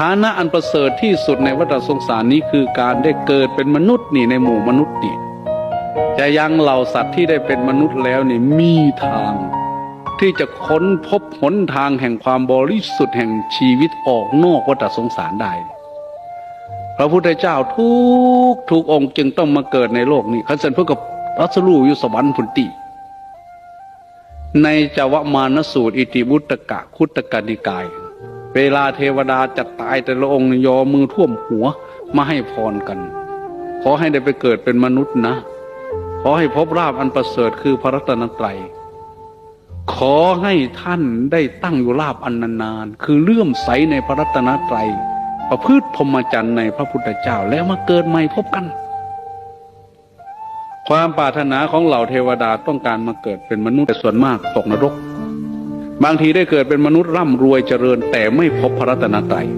ฐานะอันประเสริฐที่สุดในวัฏสงสารนี้คือการได้เกิดเป็นมนุษย์นี่ในหมู่มนุษย์นี่จะยังเหล่าสัตว์ที่ได้เป็นมนุษย์แล้วนี่มีทาง ที่จะค้นพบหนทางแห่งความบริสุทธิ์แห่งชีวิตออกนอกวัฏสงสารได้พระพุทธเจ้าทุกทุกองค์จึงต้องมาเกิดในโลกนี้ขันเซนเพื่อกับรัสรูอยู่สวรรค์พุนติ ในจวมานสูตร อิติบุตกะคุตกนิกาย เวลาเทวดาจะตายแต่ละองค์ยอมือท่วมหัวมาให้พรกัน ขอให้ได้ไปเกิดเป็นมนุษย์นะ ขอให้พบราบอันประเสริฐคือพระรัตนตรัย ขอให้ท่านได้ตั้งอยู่ราบอันนานๆคือเลื่อมใสในพระรัตนตรัย ประพฤติพรหมจรรย์ในพระพุทธเจ้าแล้วมาเกิดใหม่พบกัน ความปรารถนาของเหล่าเทวดาต้องการมาเกิดเป็นมนุษย์แต่ส่วนมากตกนรก บางทีได้เกิดเป็นมนุษย์ร่ำรวยเจริญแต่ไม่พบพระรัตนตรัย